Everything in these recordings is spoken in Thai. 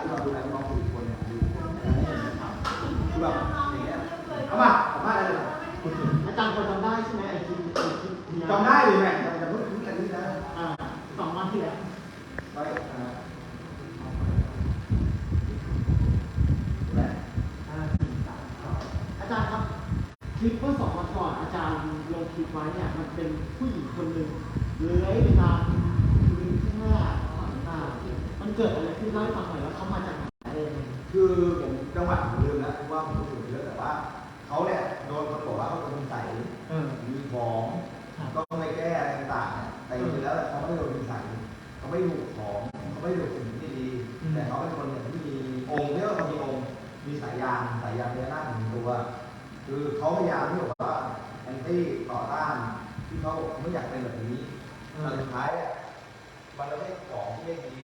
ที่เราดูแลน้องผู้หญิงคนเนี่ยดูคือแบบอย่างเงี้ยเอามาเอามาได้เลยอาจารย์พอจำได้ใช่ไหมไอ้คลิปไอ้คลิปเนี้ยจำได้เลยแม่จำจำเพิ่งพูดกันนี้นะอ่าสองวันที่แล้วไปอ่าจารย์ครับคลิปเมื่อสองวันก่อนอาจารย์ลงคลิปไว้เนี่ยมันเป็นผู้หญิงคนหนึ่งเลื้อยไปตามพื้นข้างหน้าอ่า มันเกิดอะไรขึ้นเล่าให้ฟังหน่อยแล้วเขามาจากไหนอะไรยังไงคือผมจังหวะผมลืมแล้วว่าผมพูดถึงเยอะแต่ว่าเขาเนี่ยโดนคนบอกว่าเขาเป็นคนใส่เออ มีของครับต้องไปแก้อะไรต่างๆแต่จริงๆแล้วเขาไม่ได้โดนคุณใส่เขาไม่ได้ดูของเขาไม่ได้ดูสิ่งที่ดีแต่เขาเป็นคนเนี่ยที่มีองค์เรียกว่าเขามีองค์มีสายยางสายยางเนื้อหน้าหนึ่งตัว คือเขาพยายามที่แบบว่าแอนตี้ต่อต้านที่เขาไม่อยากเป็นแบบนี้แต่สุดท้ายอะมันไม่ใช่ของที่ไม่ดี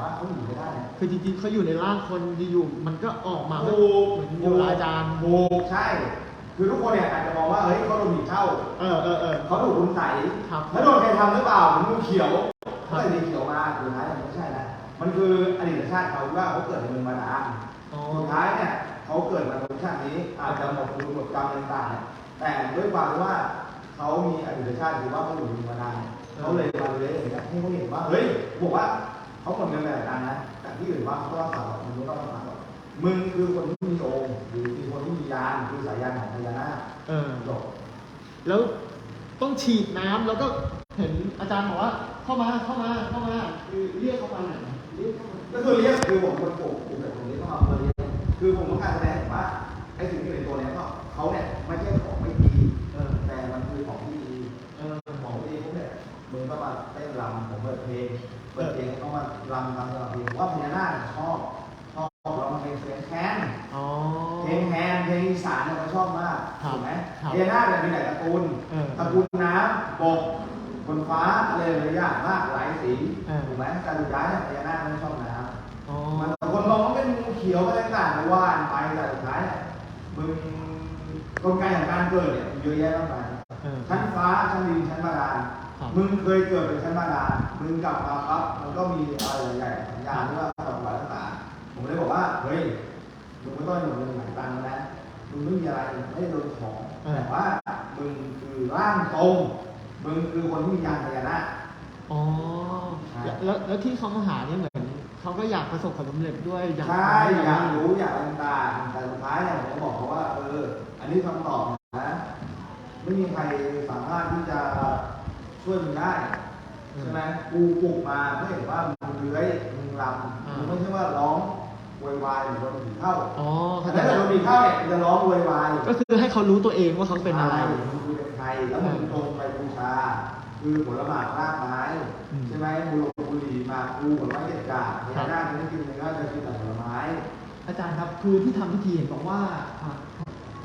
ว่าเขาหนีไม่ได้นะคือจริงๆเขาอยู่ในร่างคนอยู่ๆมันก็ออกมาถูกเหมือนอยู่อาจารย์ถูกใช่ คือทุกคนเนี่ยอาจจะมองว่าเฮ้ยเขาโดนผีเข้าเออเออเออเขาถูกคุณใส่ครับแล้วโดนใครทำหรือเปล่าเหมือนงูเขียวครัเขาบใส่สีเขียวมาสุดท้ายมันไม่ใช่นะมันคืออดีตชาติเขาว่าเขาเกิดในเมืองบาดาลอ๋อสุดท้ายเนี่ยเขาเกิดมาในชาตินี้อาจจะหมดบุญหมดกรรมต่างๆเนี่ยแต่ด้วยความที่ว่าเขามีอดีตชาติหรือว่าเขาอยู่ในเมืองบาดาลเนี่ยเขาเลยมาเลยอย่างเงี้ยให้เขาเห็นว่าเฮ้ยบอกว่า เขาหมดเงินไปหลายตังค์นะแต่ที่อื่นว่าเขาต้องรักษาหรอกมึงไม่ต้องรักษาหรอกมึงคือคนที่มีองค์หรือคือคนที่มียานคือสายยานของพญานาคเออจบแล้วต้องฉีดน้ำแล้วก็เห็นอาจารย์บอกว่า เข้ามาเข้ามาเข้ามาคือเรียกเข้ามาหน่อยเรียกเข้ามาก็คือเรียกคือผมคนปลูกปลูกแต่ผมเรียกเข้ามาเพื่อเรียกคือผมต้องการแสดงเห็นว่าไอ้สิ่งที่อยู่ในตัวเนี้ยก็เขาเนี่ยไม่ใช่ของไม่ดีเออแต่มันคือของที่ดีเออของที่ดีพวกเนี่ยมึงก็มาเต้นรำผมเปิดเพลงเปิดเพลงเขามา รำรำตลอดเพลงว่าพญานาคเนี่ยชอบชอบร้องเพลงเสียงแค้นอ๋อ เพลงแฮนเพลงอีสานเนี่ยเขาชอบมากครับถูกไหมครับพญานาคเนี่ยมีหลายตระกูลเออตระกูลน้ำบกบนฟ้าอะไรหลายอย่างมากหลายสีเออ ถูกไหมแต่สุดท้ายเนี่ยพญานาคไม่ชอบน้ำ อ๋อ มันบางคนมองว่าเป็นงูเขียวอะไรต่างๆไปว่านไปแต่สุดท้ายเนี่ยมึงกลไกของการเกิดเนี่ยเยอะแยะมากมายเออ ชั้นฟ้าชั้นดินชั้นบาดาลครับ มึงเคยเกิดเป็นชั้นบาดาลมึงกลับมาปั๊บมันก็มีอะไรใหญ่ๆสัญญาณที่ว่าสัมผัสต่างๆผมเลยบอกว่าเฮ้ยมึงไม่ต้องอยู่ในหลายตังค์นะมึงไม่มีอะไรไม่ได้โดนของเออแต่ว่ามึงคือร่างทรงมึงคือคนที่มียานพญานาคอ๋อใช่แล้วแล้วที่เขามาหาเนี่ยเหมือนเขาก็อยากประสบความสำเร็จด้วยอยากใช่อยากรู้อยากอะไรต่างๆแต่สุดท้ายเนี่ยผมก็บอกเขาว่าเอออันนี้คำตอบนะไม่มีใครสามารถที่จะ ช่วยมึงได้ใช่ไหมกูปลุกมาเพื่อเห็นว่ามึงเลื้อยมึงรำมึงไม่ใช่ว่าร้องโวยวายหรือโดนผีเข้าอ๋อแต่เข้าใจถ้าเกิดแล้โดวนผีเข้าเนี่ยมึงจะร้องโวยวายก็คือให้เขารู้ตัวเองว่าเขาเป็นอะไรมึงคือเป็นใครแล้วมึงตรงไปบูชาคือผลหมากรากไม้อืมใช่ไหมบุหรี่บุหรี่หมากกูผลไม้เด็ดขาดพญานาคไม่กินเนื้อจะกินแต่ผลไม้ อาจารย์ครับคือที่ทำพิธีเห็นบอกว่าอ่า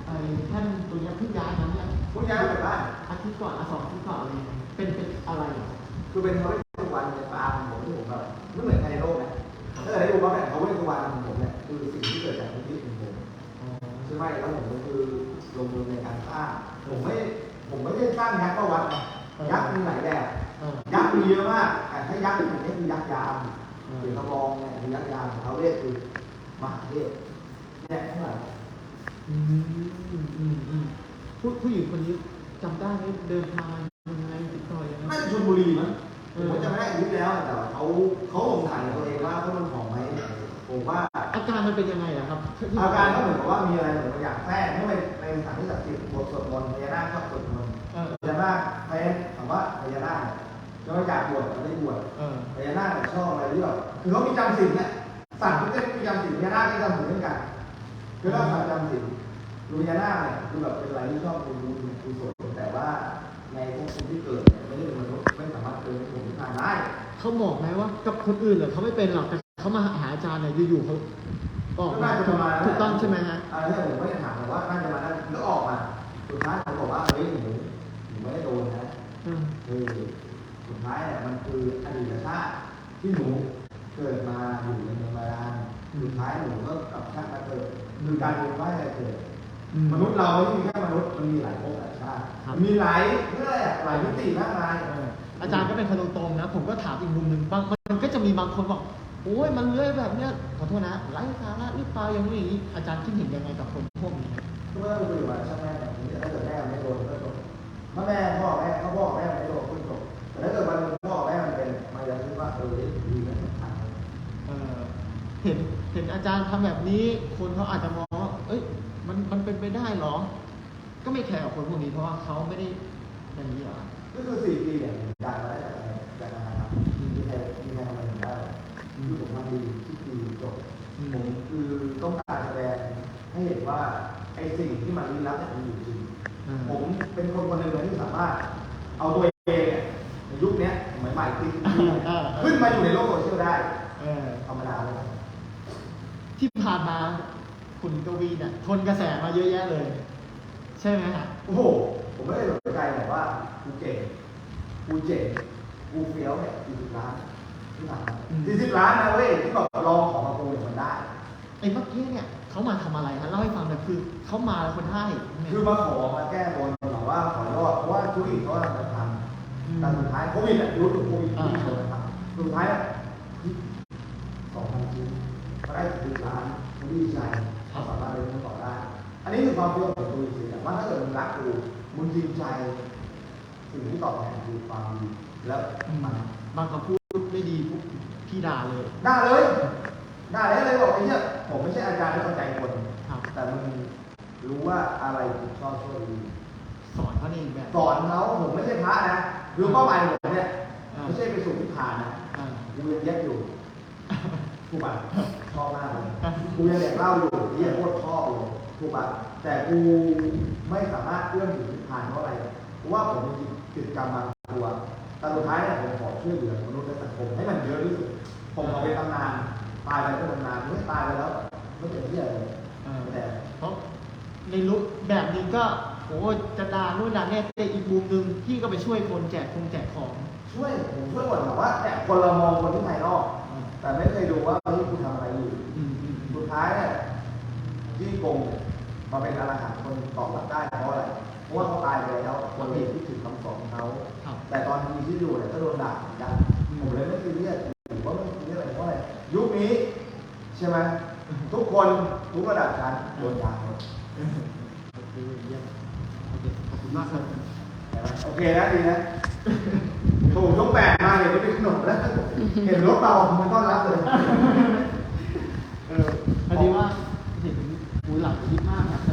ไอ้ท่านตัวเนี้ยเพิ่งย้ายมาเนี่ยพวกย้ายไปบ้านอาทิตย์ก่อนอาสองอาทิตย์ก่อนอะไรอย่างเงี้ย เป็นเป็นอะไรเหรอคือเป็นเขาเวสสุวรรณในตามผมที่ผมแบบไม่เหมือนใครในโลกนะถ้าเกิดได้ดูว่าแบบเขาเวสสุวรรณของผมเนี่ยคือสิ่งที่เกิดจากความคิดของผมอ๋อใช่ไหมแล้วผมก็คือลงมือในการสร้างผมไม่ผมไม่ได้สร้างยักษ์ก็วัดนะยักษ์มีหลายแบบเออยักษ์มีเยอะมากแต่ถ้ายักษ์อย่างนี้คือยักษ์ยามอืมหรือกระบองเนี่ยคือยักษ์ยามเขาเรียกคือมหาเทพเนี่ยข้างหลังอืมอืมอืมอืมผู้ผู้หญิงคนนี้จำได้ไหมเดินทางมายังไง ชลบุรีมั้งเอผมอก็จะไม่ได้อายุแล้วแต่ว่าเขาเขาสงสัยตัวเองว่าเขาเป็นของไหมผมว่า อาการมันเป็นยังไงอะครับที่อาการก็เหมือนกับว่ามีอะไรเหมือนกับอยากแทรกเพราะในในสถานที่ศักดิ์สิทธิ์บทสวดมนต์พญานาคชอบสวดมนต์เออพญานาคแทนคำว่าพญานาคเนี่ยจะไม่อยากบวชไม่ได้บวชเออพญานาคเนี่ยชอบอะไรที่แบบคือเขามีจำศีลเนี่ยสั่งทุกเรื่องมีจำศีลพญานาคก็จำศีลเหมือนกันคือเราทำจำศีลดูพญานาคเนี่ยคือแบบเป็นอะไรที่ชอบดูดูดูกุศลแต่ว่าในพวกคนที่เกิดเนี่ยไม่ได้เป็นมนุษย์ ไม่สามารถเกิดเป็นคนที่ทานได้เขาบอกไหมว่ากับคนอื่นเหรอเขาไม่เป็นหรอกแต่เขามาหาอาจารย์เนี่ยอยู่ๆเขาออกก็มาน่าจะประมาณนั้นถูกต้องใช่ไหมฮะอ่าใช่ผมไม่ได้ถามแต่ว่าน่าจะมานั้นแล้วออกมาสุดท้ายเขาบอกว่าเฮ้ยหนูหนูไม่ได้โดนนะอืมคือสุดท้ายเนี่ยมันคืออดีตชาติที่หนูเกิดมาอยู่ท้ายหนูก็กลับชาติมาเกิดคือการเวียนว่ายแต่เกิดอืมนุษย์เราไม่ใช่มีแค่มนุษย์มันมีหลายภพหลายชาติครับมีหลายเรื่องอะไรอะหลายมิติมากมายเอาจารย์ก็เป็นคนตรงๆนะ ผมก็ถามอีกมุมหนึ่งบางมันก็จะมีบางคนบอกโอ้ยมันเลื้อยแบบเนี้ยขอโทษนะไร้สาระหรือเปล่าอย่างนี้อาจารย์คิดเห็นยังไงกับคนพวกนี้เมื่อเราอยู่กับช่างแม่แบบนี้ถ้าเกิดแม่ไม่โดนก็จบถ้าแม่พ่อแม่เขาพ่อแม่ไม่โดนก็จบแต่ถ้าเกิดวันนึงพ่อแม่มันเป็นมันจะคิดว่าเออดีนะทางเห็นเห็นอาจารย์ทำแบบนี้คนเขาอาจจะมองว่าเอ้ยมันมันเป็นไปได้เหรอ ก็ไม่แคร์กับคนพวกนี้เพราะว่าเขาไม่ได้อย่างนี้หรอ กก็คือสี่ปีเนี่ยการมาได้จากอะไรจากการทำมีใครมีใครทำอะไรถึงได้คือผมทำดีที่ดีจบผมคือต้องการแสดงให้เห็นว่าไอ้สิ่งที่มันลี้ลับเนี่ยมันอยู่จริงอืมผมเป็นคนคนหนึ่งเลยที่สามารถ เอาตัวเองเนี่ยในยุคเนี้ยสมัยใหม่ที่ขึ้นมาอยู่ในโลกโซเชียลได้เออธรรมดาเลยที่ผ่านมาคุณกวีเนี่ยทนกระแสมาเยอะแยะเลย ใช่ไหมฮะโอ้โห ผมไม่ได้สนใจแบบว่ากูเก่งกูเจ๋งกูเฟี้ยวเนี่ยสี่สิบล้านที่ผ่านมาสี่สิบล้านนะเว้ยที่แบบลองของมาโกงเนี่ยมันได้ไอ้เมื่อกี้เนี่ยเขามาทำอะไรฮะเล่าให้ฟังหน่อยคือเขามาแล้วคนไทยคือมาขอมาแก้บนหรือว่าขอยอดเพราะว่าธุรกิจเขากำลังจะทำแต่สุดท้ายโควิดอะยุคโควิดที่เขาจะทำสุดท้ายอะสองพันชิ้นก็ได้สิบล้านคุณดีใจเขาสามารถเลี้ยงต่อได้ อันนี้คือความเชื่อของตัวจริงๆ ว่าถ้าเกิดมึงรักกูมึงจริงใจสิ่งที่ตอบแทนคือความดีแล้วอืมมันบางคำพูดไม่ดีปุ๊บพี่ด่าเลยได้เลยได้เลยเลยบอกไอ้เนี่ยผมไม่ใช่อาจารย์ที่เข้าใจคนครับแต่มึงรู้ว่าอะไรถูกชอบชั่วดีสอนเขาในอีกแบบสอนเขาผมไม่ใช่พระนะคือเป้าหมายผมเนี่ยอ่าไม่ใช่ไปสู่นิพพานนะอ่ากูยังแยกอยู่ถูกป่ะชอบมากเลยกูยังแดกเหล้าอยู่ที่ยังโคตรชอบเลย ถูกป่ะแต่กูไม่สามารถเอื้อมถึงนิพพานเพราะอะไรเพราะว่าผมมีกิจกรรมบางตัวแต่สุดท้ายเนี่ยผมขอช่วยเหลือมนุษย์และสังคมให้มันเยอะที่สุดผมเอาไปตำนานตายไปก็ตำนานไม่ตายไปแล้วไม่เป็นที่อะไรเลยเออแต่เพราะในลุกแบบหนึงก็โอ้จะด่านู่นด่าเนี่ยแต่อีกมุมหนึ่งพี่ก็ไปช่วยคนแจกคงแจกของ ช่วยผมช่วยหมดแต่ว่าเนี่ยคนเรามองคนที่ภายนอกอืมแต่ไม่เคยดูว่าเฮ้ยคุณทำอะไรอยู่อืมอืมอืสุมดท้ายเนี่ยที่โกงเนี่ย มาเป็นอรหันต์คนตอบรับได้เพราะอะไรเพราะว่าเขาตายไปแล้วคนเห็นที่ถึงคำสอนของเขาครับแต่ตอนมีชีวิตอยู่เนี่ยก็โดนด่าเหมือนกันอืมผมเลยไม่ซีเรียสหรือว่าไม่ซีเรียสอะไรเพราะอะไรยุคนี้ ใช่ไหมทุกคนทุกระดับชั้นโดนด่าหมดเออโอเคเยี่ยมโอเคขอบคุณมากครับเห็นไหมโอเคนะดีนะถูกยกแปดมาเห็นไม่เป็นขนมแล้วเห็นรถเรามันต้อนรับเลยเออพอดีว่าเหลังคิดมากครับ